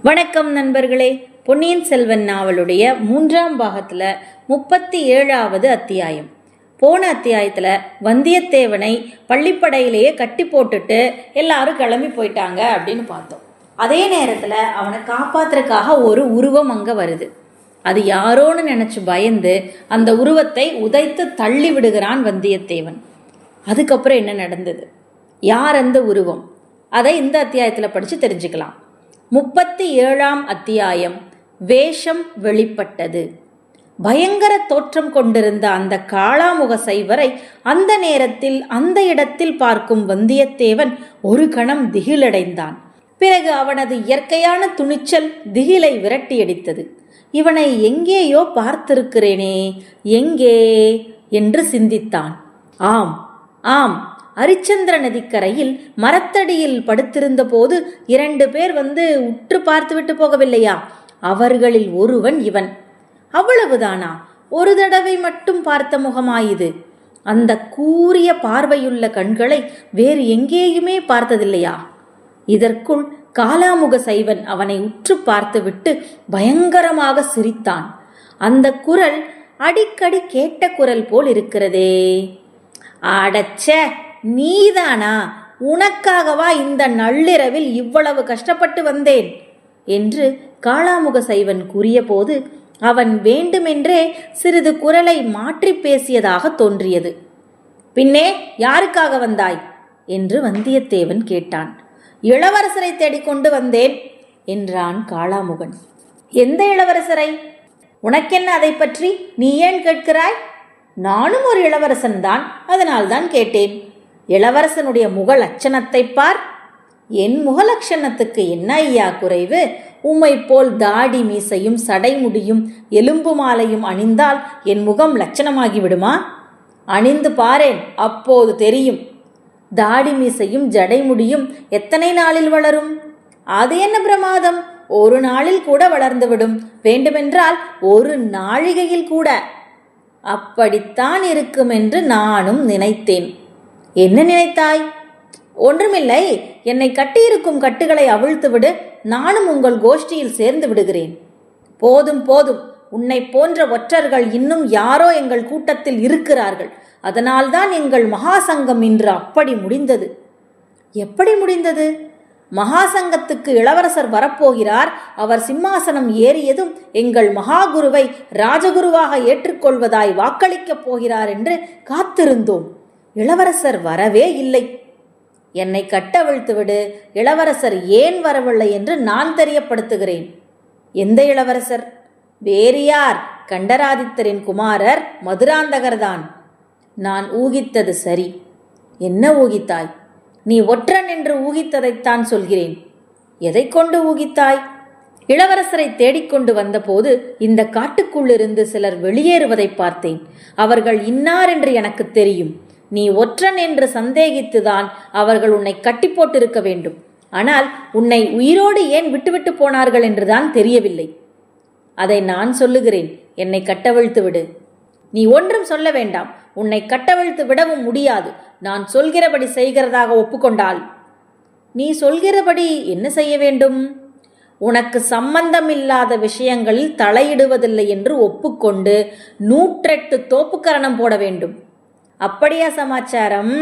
வணக்கம் நண்பர்களே. பொன்னியின் செல்வன் நாவலுடைய மூன்றாம் பாகத்துல முப்பத்தி ஏழாவது அத்தியாயம். போன அத்தியாயத்துல வந்தியத்தேவனை பள்ளிப்படையிலேயே கட்டி போட்டுட்டு எல்லாரும் கிளம்பி போயிட்டாங்க அப்படின்னு பார்த்தோம். அதே நேரத்துல அவனை காப்பாத்துறதுக்காக ஒரு உருவம் அங்க வருது. அது யாரோன்னு நினைச்சு பயந்து அந்த உருவத்தை உதைத்து தள்ளி விடுகிறான் வந்தியத்தேவன். அதுக்கப்புறம் என்ன நடந்தது? யார் அந்த உருவம்? அதை இந்த அத்தியாயத்தில் படித்து தெரிஞ்சுக்கலாம். முப்பத்தி ஏழாம் அத்தியாயம். வேஷம் வெளிப்பட்டது. பயங்கர தோற்றம் கொண்டிருந்த அந்த காளாமுக சைவரை அந்த நேரத்தில் அந்த இடத்தில் பார்க்கும் வந்தியத்தேவன் ஒரு கணம் திகிலடைந்தான். பிறகு அவனது இயற்கையான துணிச்சல் திகிலை விரட்டியடித்தது. இவனை எங்கேயோ பார்த்திருக்கிறேனே எங்கே? என்று சிந்தித்தான். ஆம் ஆம் அரிச்சந்திர நதிக்கரையில் மரத்தடியில் படுத்திருந்த போது இரண்டு பேர் வந்து உற்று பார்த்துவிட்டு போகவில்லையா? அவர்களில் ஒருவன் இவன். அவ்வளவுதானா? ஒரு தடவை மட்டும் பார்த்த முகமாயுது. அந்த கூரிய பார்வையுள்ள கண்களை வேறு எங்கேயுமே பார்த்ததில்லையா? இதற்குள் காலாமுக சைவன் அவனை உற்று பார்த்துவிட்டு பயங்கரமாக சிரித்தான். அந்த குரல் அடிக்கடி கேட்ட குரல் போல் இருக்கிறதே. அடச்ச! நீதானா? உனக்காகவா இந்த நள்ளிரவில் இவ்வளவு கஷ்டப்பட்டு வந்தேன்? என்று காளாமுக சைவன் கூறியபோது அவன் வேண்டுமென்றே சிறிது குரலை மாற்றி பேசியதாக தோன்றியது. பின்னே யாருக்காக வந்தாய்? என்று வந்தியத்தேவன் கேட்டான். இளவரசரை தேடிக்கொண்டு வந்தேன் என்றான் காளாமுகன். எந்த இளவரசரை? உனக்கென்ன அதை பற்றி? நீ ஏன் கேட்கிறாய்? நானும் ஒரு இளவரசன் தான் அதனால்தான் கேட்டேன் இளவரசனுடைய முக லட்சணத்தை பார். என் முகலட்சணத்துக்கு என்ன ஐயா குறைவு? உம்மை போல் தாடி மீசையும் சடைமுடியும் எலும்பு மாலையும் அணிந்தால் என் முகம் லட்சணமாகி விடுமா அணிந்து பாரேன் அப்போது தெரியும். தாடி மீசையும் ஜடைமுடியும் எத்தனை நாளில் வளரும்? அது என்ன பிரமாதம்? ஒரு நாளில் கூட வளர்ந்துவிடும். வேண்டுமென்றால் ஒரு நாழிகையில் கூட. அப்படித்தான் இருக்கும் என்று நானும் நினைத்தேன். என்ன நினைத்தாய்? ஒன்றுமில்லை. என்னை கட்டியிருக்கும் கட்டுகளை அவிழ்த்துவிடு. நானும் உங்கள் கோஷ்டியில் சேர்ந்து விடுகிறேன். போதும் போதும். உன்னை போன்ற ஒற்றர்கள் இன்னும் யாரோ எங்கள் கூட்டத்தில் இருக்கிறார்கள். அதனால்தான் எங்கள் மகாசங்கம் இன்று அப்படி முடிந்தது. எப்படி முடிந்தது? மகாசங்கத்துக்கு இளவரசர் வரப்போகிறார். அவர் சிம்மாசனம் ஏறியதும் எங்கள் மகாகுருவை ராஜகுருவாக ஏற்றுக்கொள்வதாய் வாக்களிக்கப் போகிறார் என்று காத்திருந்தோம். இளவரசர் வரவே இல்லை. என்னை கட்டவிழ்த்து விடு இளவரசர் ஏன் வரவில்லை என்று நான் தெரியப்படுத்துகிறேன். எந்த இளவரசர்? வேறு யார்? கண்டராதித்தரின் குமாரர் மதுராந்தகர்தான். நான் ஊகித்தது சரி. என்ன ஊகித்தாய்? நீ ஒற்றன் என்று ஊகித்ததைத்தான் சொல்கிறேன். எதை கொண்டு ஊகித்தாய்? இளவரசரை தேடிக்கொண்டு வந்தபோது இந்த காட்டுக்குள்ளிருந்து சிலர் வெளியேறுவதை பார்த்தேன். அவர்கள் இன்னார் என்று எனக்கு தெரியும். நீ ஒற்றன் என்று சந்தேகித்துதான் அவர்கள் உன்னை கட்டி போட்டிருக்க வேண்டும். ஆனால் உன்னை உயிரோடு ஏன் விட்டுவிட்டு போனார்கள் என்றுதான் தெரியவில்லை. அதை நான் சொல்லுகிறேன் என்னை கட்டவிழ்த்து விடு. நீ ஒன்றும் சொல்ல வேண்டாம் உன்னை கட்டவிழ்த்து விடவும் முடியாது. நான் சொல்கிறபடி செய்கிறதாக ஒப்புக்கொண்டால் நீ சொல்கிறபடி என்ன செய்ய வேண்டும்? உனக்கு சம்பந்தமில்லாத விஷயங்களில் தலையிடுவதில்லை என்று ஒப்புக்கொண்டு நூற்றெட்டு தோப்புக்கரணம் போட வேண்டும். அப்படியா சமாச்சாரம்?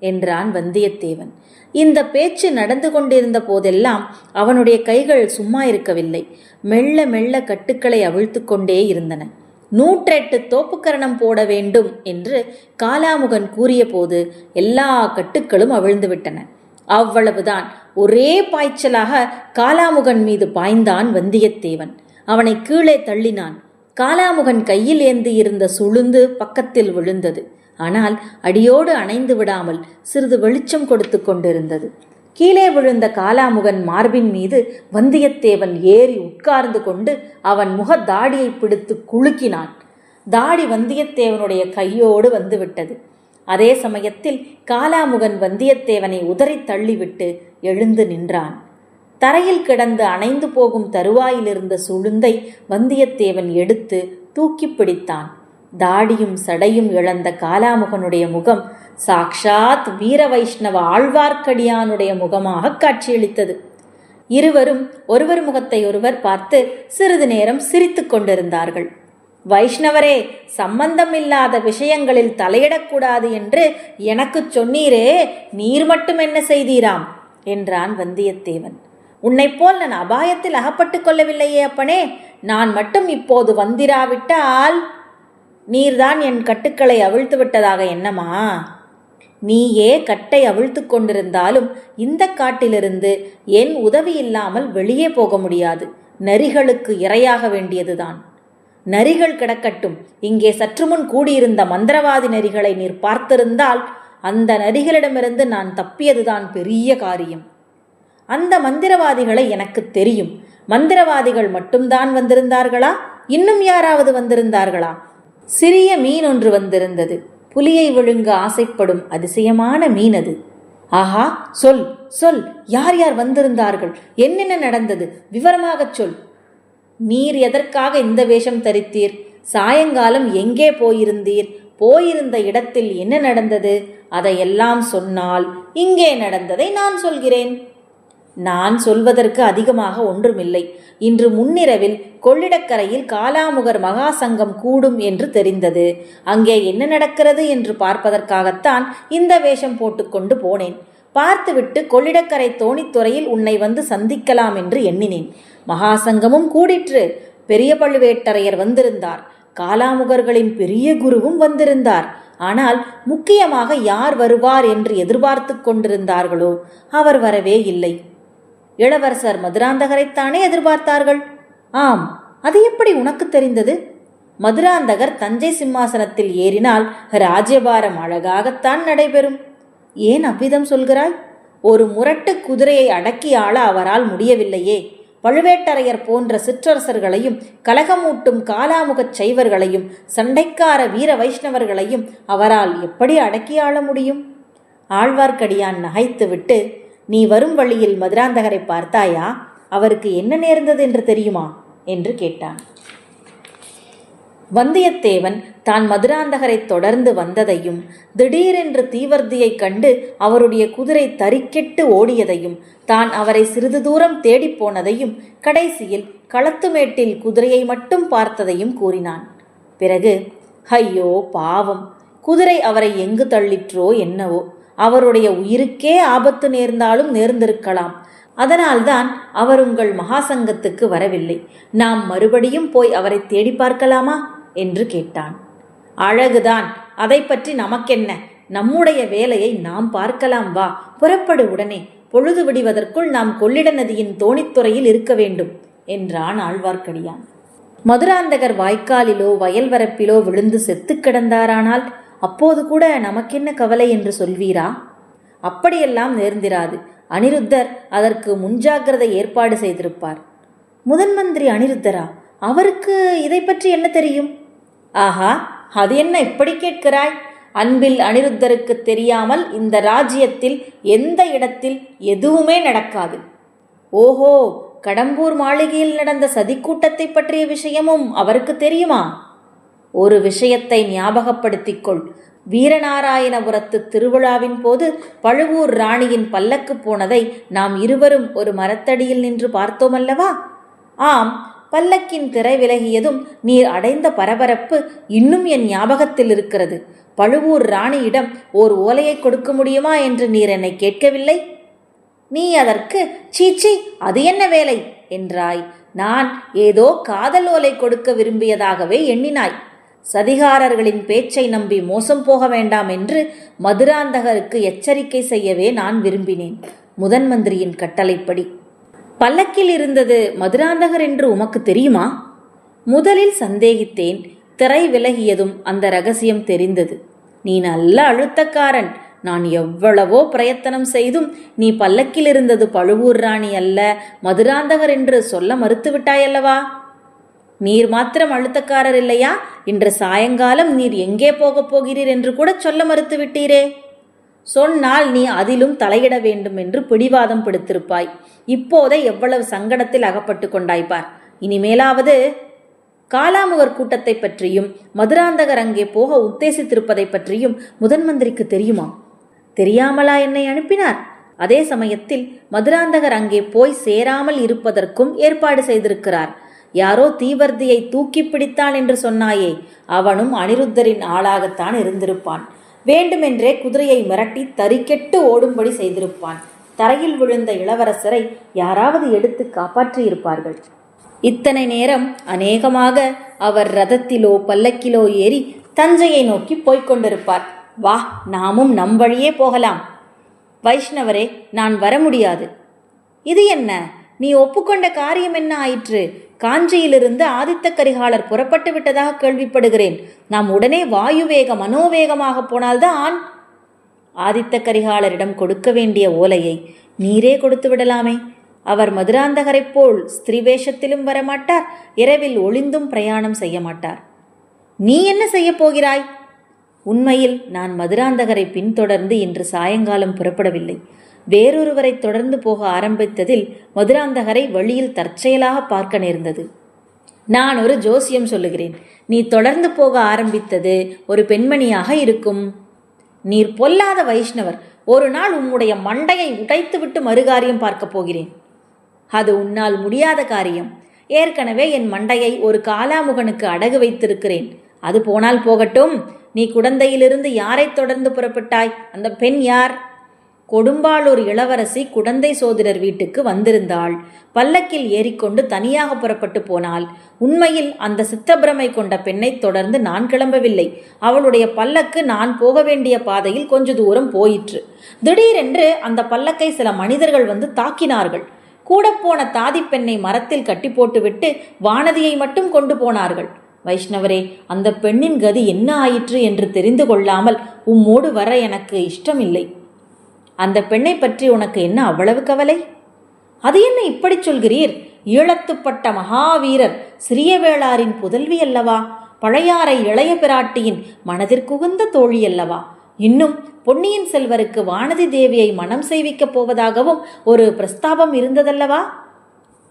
என்றான் வந்தியத்தேவன். இந்த பேச்சு நடந்து கொண்டிருந்த போதெல்லாம் அவனுடைய கைகள் சும்மா இருக்கவில்லை. மெல்ல மெல்ல கட்டுக்களை அவிழ்த்து கொண்டே இருந்தன. நூற்றெட்டு தோப்புக்கரணம் போட வேண்டும் என்று காலாமுகன் கூறியபோது எல்லா கட்டுக்களும் அவிழ்ந்து விட்டன அவ்வளவுதான். ஒரே பாய்ச்சலாக காலாமுகன் மீது பாய்ந்தான் வந்தியத்தேவன். அவனை கீழே தள்ளினான். காலாமுகன் கையில் ஏந்தி இருந்த சுளுந்து பக்கத்தில் விழுந்தது. ஆனால் அடியோடு அணைந்து விடாமல் சிறிது வெளிச்சம் கொடுத்து கொண்டிருந்தது. கீழே விழுந்த காலாமுகன் மார்பின் மீது வந்தியத்தேவன் ஏறி உட்கார்ந்து கொண்டு அவன் முக தாடியை பிடித்து குலுக்கினான். தாடி வந்தியத்தேவனுடைய கையோடு வந்துவிட்டது. அதே சமயத்தில் காலாமுகன் வந்தியத்தேவனை உதறி தள்ளிவிட்டு எழுந்து நின்றான். தரையில் கிடந்து அணைந்து போகும் தருவாயிலிருந்த சுளுந்தை வந்தியத்தேவன் எடுத்து தூக்கி பிடித்தான். தாடியும் சடையும் இழந்த காலாமுகனுடைய முகம் சாக்ஷாத் வீர வைஷ்ணவ ஆழ்வார்க்கடியானுடைய முகமாக காட்சியளித்தது. இருவரும் ஒருவர் முகத்தை ஒருவர் பார்த்து சிறிது நேரம் சிரித்து கொண்டிருந்தார்கள். வைஷ்ணவரே சம்பந்தமில்லாத விஷயங்களில் தலையிடக்கூடாது என்று எனக்குச் சொன்னீரே நீர் மட்டும் என்ன செய்தீராம்? என்றான் வந்தியத்தேவன். உன்னைப் போல் நான் அபாயத்தில் அகப்பட்டுக் கொள்ளவில்லையே அப்பனே நான் மட்டும் இப்போது வந்திராவிட்டால் நீர்தான் என் கட்டுக்களை அவிழ்த்து விட்டதாக என்னமா? நீயே கட்டை அவிழ்த்து கொண்டிருந்தாலும் இந்த காட்டிலிருந்து என் உதவி இல்லாமல் வெளியே போக முடியாது. நரிகளுக்கு இரையாக வேண்டியதுதான். நரிகள் கிடக்கட்டும். இங்கே சற்றுமுன் கூடியிருந்த மந்திரவாதி நரிகளை நீர் பார்த்திருந்தால் அந்த நரிகளிடமிருந்து நான் தப்பியதுதான் பெரிய காரியம். அந்த மந்திரவாதிகளை எனக்கு தெரியும். மந்திரவாதிகள் மட்டும்தான் வந்திருந்தார்களா? இன்னும் யாராவது வந்திருந்தார்களா? சிறிய மீன் ஒன்று வந்திருந்தது. புலியை விழுங்க ஆசைப்படும் அதிசயமான மீன் அது. ஆஹா சொல் சொல் யார் யார் வந்திருந்தார்கள்? என்னென்ன நடந்தது? விவரமாகச் சொல். நீர் எதற்காக இந்த வேஷம் தரித்தீர்? சாயங்காலம் எங்கே போயிருந்தீர்? போயிருந்த இடத்தில் என்ன நடந்தது? அதையெல்லாம் சொன்னால் இங்கே நடந்ததை நான் சொல்கிறேன். நான் சொல்வதற்கு அதிகமாக ஒன்றுமில்லை. இன்று முன்னிரவில் கொள்ளிடக்கரையில் காலாமுகர் மகா சங்கம் கூடும் என்று தெரிந்தது. அங்கே என்ன நடக்கிறது என்று பார்ப்பதற்காகத்தான் இந்த வேஷம் போட்டுக்கொண்டு போனேன். பார்த்துவிட்டு கொள்ளிடக்கரை தோணித்துறையில் உன்னை வந்து சந்திக்கலாம் என்று எண்ணினேன். மகாசங்கமும் கூடிற்று. பெரிய பழுவேட்டரையர் வந்திருந்தார். காலாமுகர்களின் பெரிய குருவும் வந்திருந்தார். ஆனால் முக்கியமாக யார் வருவார் என்று எதிர்பார்த்து கொண்டிருந்தார்களோ? அவர் வரவே இல்லை. இளவரசர் மதுராந்தகரைத்தானே எதிர்பார்த்தார்கள்? ஆம் அது எப்படி உனக்கு தெரிந்தது? மதுராந்தகர் தஞ்சை சிம்மாசனத்தில் ஏறினால் ராஜ்யபாரம் அழகாகத்தான் நடைபெறும். ஏன் அவ்விதம் சொல்கிறாய்? ஒரு முரட்டு குதிரையை அடக்கி ஆள அவரால் முடியவில்லையே. பழுவேட்டரையர் போன்ற சிற்றரசர்களையும் கலகமூட்டும் காலாமுகச் சைவர்களையும் சண்டைக்கார வீர வைஷ்ணவர்களையும் அவரால் எப்படி அடக்கி ஆள முடியும்? ஆழ்வார்க்கடியான் நகைத்துவிட்டு நீ வரும் வழியில் மதுராந்தகரை பார்த்தாயா? அவருக்கு என்ன நேர்ந்தது என்று தெரியுமா? என்று கேட்டான். வந்தியத்தேவன் தான் மதுராந்தகரை தொடர்ந்து வந்ததையும் திடீரென்று தீவர்த்தியைக் கண்டு அவருடைய குதிரை தறிக்கெட்டு ஓடியதையும் தான் அவரை சிறிது தூரம் தேடிப் போனதையும் கடைசியில் களத்துமேட்டில் குதிரையை மட்டும் பார்த்ததையும் கூறினான். பிறகு ஐயோ பாவம்! குதிரை அவரை எங்கு தள்ளிற்றோ என்னவோ! அவருடைய உயிருக்கே ஆபத்து நேர்ந்தாலும் நேர்ந்திருக்கலாம். அதனால்தான் அவர் உங்கள் மகாசங்கத்துக்கு வரவில்லை. நாம் மறுபடியும் போய் அவரை தேடி பார்க்கலாமா? என்று கேட்டான். அழகுதான். அதை பற்றி நமக்கென்ன? நம்முடைய வேலையை நாம் பார்க்கலாம் வா. புறப்படு உடனே. பொழுது விடிவதற்குள் நாம் கொள்ளிட நதியின் தோணித்துறையில் இருக்க வேண்டும் என்றான் ஆழ்வார்க்கடியான். மதுராந்தகர் வாய்க்காலிலோ வயல் வரப்பிலோ விழுந்து செத்து கிடந்தாரானால் அப்போது கூட நமக்கென்ன கவலை என்று சொல்வீரா? அப்படியெல்லாம் நேர்ந்திராது. அனிருத்தர் அதற்கு முன்ஜாகிரதை ஏற்பாடு செய்திருப்பார். முதன் மந்திரி அனிருத்தரா அவருக்கு இதை பற்றி என்ன தெரியும்? ஆஹா அது என்ன இப்படி கேட்கிறாய்? அன்பில் அனிருத்தருக்கு தெரியாமல் இந்த ராஜ்யத்தில் எந்த இடத்தில் எதுவுமே நடக்காது. ஓஹோ கடம்பூர் மாளிகையில் நடந்த சதிக்கூட்டத்தை பற்றிய விஷயமும் அவருக்கு தெரியுமா? ஒரு விஷயத்தை ஞாபகப்படுத்திக் கொள் வீரநாராயணபுரத்து திருவிழாவின் போது பழுவூர் ராணியின் பல்லக்கு போனதை நாம் இருவரும் ஒரு மரத்தடியில் நின்று பார்த்தோமல்லவா? ஆம் பல்லக்கின் திரை விலகியதும் நீர் அடைந்த பரபரப்பு இன்னும் என் ஞாபகத்தில் இருக்கிறது. பழுவூர் ராணியிடம் ஓர் ஓலையை கொடுக்க முடியுமா என்று நீர் என்னை கேட்கவில்லை? நீ அதற்கு சீச்சி அது என்ன வேலை? என்றாய். நான் ஏதோ காதல் ஓலை கொடுக்க விரும்பியதாகவே எண்ணினாய். சதிகாரர்களின் பேச்சை நம்பி மோசம் போக வேண்டாம் என்று மதுராந்தகருக்கு எச்சரிக்கை செய்யவே நான் விரும்பினேன். முதன் மந்திரியின் கட்டளைப்படி. பல்லக்கில் இருந்தது மதுராந்தகர் என்று உமக்கு தெரியுமா? முதலில் சந்தேகித்தேன். திரை விலகியதும் அந்த ரகசியம் தெரிந்தது. நீ நல்ல அழுத்தக்காரன். நான் எவ்வளவோ பிரயத்தனம் செய்தும் நீ பல்லக்கில் இருந்தது பழுவூர் ராணி அல்ல மதுராந்தகர் என்று சொல்ல மறுத்துவிட்டாயல்லவா? நீர் மாத்திரம் அழுத்தக்காரர் இல்லையா? இன்று சாயங்காலம் நீர் எங்கே போகப் போகிறீர் என்று கூட சொல்ல மறுத்து விட்டீரே. சொன்னால் நீ அதிலும் தலையிட வேண்டும் என்று பிடிவாதம் பிடித்திருப்பாய். இப்போதே எவ்வளவு சங்கடத்தில் அகப்பட்டு கொண்டாய்ப்பார் இனிமேலாவது காலாமுகர் கூட்டத்தை பற்றியும் மதுராந்தகர் அங்கே போக உத்தேசித்திருப்பதை பற்றியும் முதன் மந்திரிக்கு தெரியுமா? தெரியாமலா என்னை அனுப்பினார்? அதே சமயத்தில் மதுராந்தகர் அங்கே போய் சேராமல் இருப்பதற்கும் ஏற்பாடு செய்திருக்கிறார். யாரோ தீவர்த்தியை தூக்கி பிடித்தான் என்று சொன்னாயே அவனும் அனிருத்தரின் ஆளாகத்தான் இருந்திருப்பான். வேண்டுமென்றே குதிரையை மிரட்டி தறிக்கெட்டு ஓடும்படி செய்திருப்பான். தரையில் விழுந்த இளவரசரை யாராவது எடுத்து காப்பாற்றியிருப்பார்கள். இத்தனை நேரம் அநேகமாக அவர் ரதத்திலோ பல்லக்கிலோ ஏறி தஞ்சையை நோக்கி போய்க் கொண்டிருப்பார். வா நாமும் நம் வழியே போகலாம். வைஷ்ணவரே நான் வர முடியாது. இது என்ன? நீ ஒப்புக்கொண்ட காரியம் என்ன ஆயிற்று? காஞ்சியிலிருந்து ஆதித்த கரிகாலர் புறப்பட்டு விட்டதாக கேள்விப்படுகிறேன். நாம் உடனே வாயுவேக மனோவேகமாக போனால்தான் ஆண் ஆதித்த கரிகாலரிடம் கொடுக்க வேண்டிய ஓலையை நீரே கொடுத்து விடலாமே. அவர் மதுராந்தகரைப் போல் ஸ்திரீ வேஷத்திலும் வரமாட்டார் இரவில் ஒளிந்தும் பிரயாணம் செய்ய மாட்டார் நீ என்ன செய்யப் போகிறாய்? உண்மையில் நான் மதுராந்தகரை பின்தொடர்ந்து இன்று சாயங்காலம் புறப்படவில்லை. வேறொருவரை தொடர்ந்து போக ஆரம்பித்ததில் மதுராந்தகரை வழியில் தற்செயலாக பார்க்க நேர்ந்தது. நான் ஒரு ஜோசியம் சொல்லுகிறேன். நீ தொடர்ந்து போக ஆரம்பித்தது ஒரு பெண்மணியாக இருக்கும். நீர் பொல்லாத வைஷ்ணவர். ஒரு நாள் உம்முடைய மண்டையை உடைத்துவிட்டு மறுகாரியம் பார்க்கப் போகிறேன். அது உன்னால் முடியாத காரியம். ஏற்கனவே என் மண்டையை ஒரு காலாமுகனுக்கு அடகு வைத்திருக்கிறேன். அது போனால் போகட்டும். நீ குடந்தையிலிருந்து யாரை தொடர்ந்து புறப்பட்டாய்? அந்த பெண் யார்? கொடும்பாளூர் இளவரசி குடந்தை சோதரர் வீட்டுக்கு வந்திருந்தாள். பல்லக்கில் ஏறிக்கொண்டு தனியாக புறப்பட்டு போனாள். உண்மையில் அந்த சித்தப்பிரமை கொண்ட பெண்ணை தொடர்ந்து நான் கிளம்பவில்லை. அவளுடைய பல்லக்கு நான் போக வேண்டிய பாதையில் கொஞ்ச தூரம் போயிற்று. திடீரென்று அந்த பல்லக்கை சில மனிதர்கள் வந்து தாக்கினார்கள். கூட போன தாதி பெண்ணை மரத்தில் கட்டி போட்டுவிட்டு வானதியை மட்டும் கொண்டு போனார்கள். வைஷ்ணவரே அந்த பெண்ணின் கதி என்ன ஆயிற்று என்று தெரிந்து கொள்ளாமல் உம்மோடு வர எனக்கு இஷ்டமில்லை. அந்த பெண்ணை பற்றி உனக்கு என்ன அவ்வளவு கவலை? அது என்ன இப்படி சொல்கிறீர்? ஈழத்துப்பட்ட மகாவீரர் சிறிய வேளாரின் புதல்வி அல்லவா? பழையாறை இளைய பிராட்டியின் மனதிற்குகுந்த தோழி அல்லவா? இன்னும் பொன்னியின் செல்வருக்கு வானதி தேவியை மனம் செய்விக்கப் போவதாகவும் ஒரு பிரஸ்தாபம் இருந்ததல்லவா?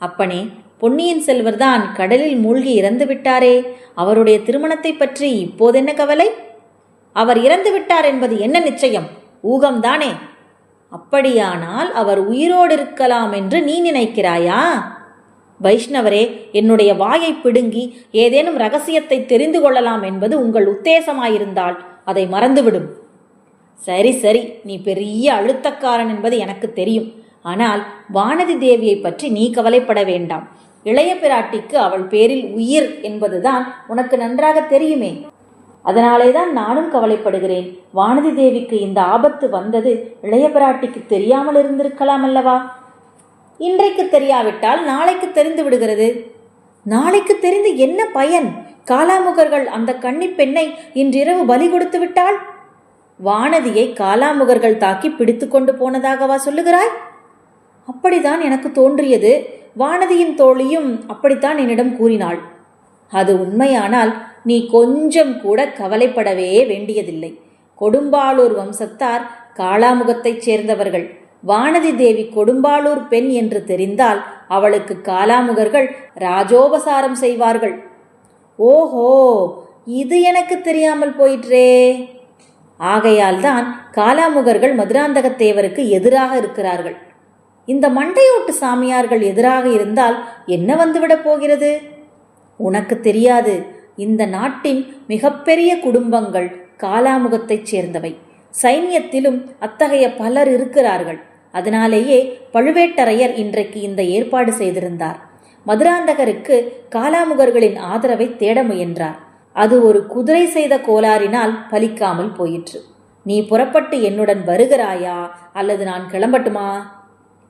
அப்பனே பொன்னியின் செல்வர்தான் கடலில் மூழ்கி இறந்து விட்டாரே. அவருடைய திருமணத்தை பற்றி இப்போதென்ன கவலை? அவர் இறந்து விட்டார் என்பது என்ன நிச்சயம்? ஊகம்தானே? அப்படியானால் அவர் உயிரோடு இருக்கலாம் என்று நீ நினைக்கிறாயா? வைஷ்ணவரே என்னுடைய வாயை பிடுங்கி ஏதேனும் ரகசியத்தை தெரிந்து கொள்ளலாம் என்பது உங்கள் உத்தேசமாயிருந்தால் அதை மறந்துவிடும். சரி சரி நீ பெரிய அழுத்தக்காரன் என்பது எனக்கு தெரியும். ஆனால் வானதி தேவியை பற்றி நீ கவலைப்பட வேண்டாம். இளைய பிராட்டிக்கு அவள் பேரில் உயிர் என்பதுதான் உனக்கு நன்றாக தெரியுமே. அதனாலே தான் நானும் கவலைப்படுகிறேன். வானதி தேவிக்கு இந்த ஆபத்து வந்தது இளைய பிராட்டிக்கு தெரியாமல் இருந்திருக்கலாம் அல்லவா? இன்றைக்கு தெரியாவிட்டால் நாளைக்கு தெரிந்து விடுகிறது. நாளைக்கு தெரிந்து என்ன பயன்? காலாமுகர்கள் அந்த கன்னி பெண்ணை இன்றிரவு பலி கொடுத்து விட்டால் வானதியை காலாமுகர்கள் தாக்கி பிடித்து கொண்டு போனதாகவா சொல்லுகிறாய்? அப்படிதான் எனக்கு தோன்றியது. வானதியின் தோழியும் அப்படித்தான் என்னிடம் கூறினாள். அது உண்மையானால் நீ கொஞ்சம் கூட கவலைப்படவே வேண்டியதில்லை. கொடும்பாளூர் வம்சத்தார் காளாமுகத்தைச் சேர்ந்தவர்கள். வானதி தேவி கொடும்பாளூர் பெண் என்று தெரிந்தால் அவளுக்கு காலாமுகர்கள் ராஜோபசாரம் செய்வார்கள். ஓஹோ இது எனக்கு தெரியாமல் போயிற்றே. ஆகையால்தான் காலாமுகர்கள் மதுராந்தகத்தேவருக்கு எதிராக இருக்கிறார்கள். இந்த மண்டையோட்டு சாமியார்கள் எதிராக இருந்தால் என்ன வந்துவிடப் போகிறது? உனக்கு தெரியாது. இந்த நாட்டின் மிகப்பெரிய குடும்பங்கள் காலாமுகத்தைச் சேர்ந்தவை. சைன்யத்திலும் அத்தகைய பலர் இருக்கிறார்கள். அதனாலேயே பழுவேட்டரையர் இன்றைக்கு இந்த ஏற்பாடு செய்திருந்தார். மதுராந்தகருக்கு காலாமுகர்களின் ஆதரவை தேட முயன்றார். அது ஒரு குதிரை செய்த கோளாறினால் பலிக்காமல் போயிற்று. நீ புறப்பட்டு என்னுடன் வருகிறாயா? அல்லது நான் கிளம்பட்டுமா?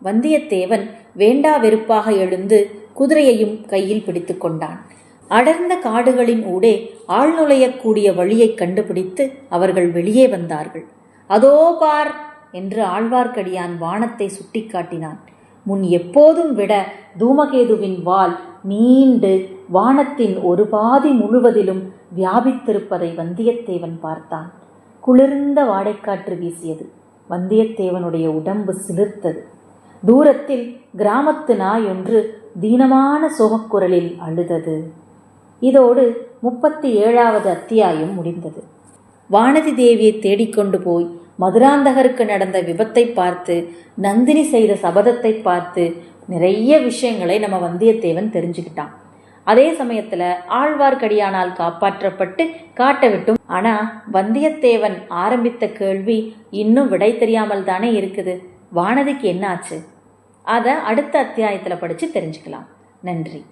வந்தியத்தேவன் வேண்டா வெறுப்பாக எழுந்து குதிரையையும் கையில் பிடித்து கொண்டான். அடர்ந்த காடுகளின் ஊடே ஆள் நுழையக்கூடிய வழியைக் கண்டுபிடித்து அவர்கள் வெளியே வந்தார்கள். அதோ பார் என்று ஆழ்வார்க்கடியான் வானத்தை சுட்டிக்காட்டினான் முன் எப்போதும் விட தூமகேதுவின் வால் நீண்டு வானத்தின் ஒரு பாதி முழுவதிலும் வியாபித்திருப்பதை வந்தியத்தேவன் பார்த்தான். குளிர்ந்த வாடைக்காற்று வீசியது. வந்தியத்தேவனுடைய உடம்பு சிலிர்த்தது. தூரத்தில் கிராமத்து நாய் ஒன்று தீனமான சோகக்குரலில் அழுதது. இதோடு முப்பத்தி ஏழாவது அத்தியாயம் முடிந்தது. வானதி தேவியை தேடிக்கொண்டு போய் மதுராந்தகருக்கு நடந்த விபத்தை பார்த்து நந்தினி செய்த சபதத்தை பார்த்து நிறைய விஷயங்களை நம்ம வந்தியத்தேவன் தெரிஞ்சுக்கிட்டான். அதே சமயத்தில் ஆழ்வார்க்கடியானால் காப்பாற்றப்பட்டு காட்ட விட்டும். ஆனால் வந்தியத்தேவன் ஆரம்பித்த கேள்வி இன்னும் விடை தெரியாமல் தானே இருக்குது. வானதிக்கு என்னாச்சு? அதை அடுத்த அத்தியாயத்தில் படித்து தெரிஞ்சுக்கலாம். நன்றி.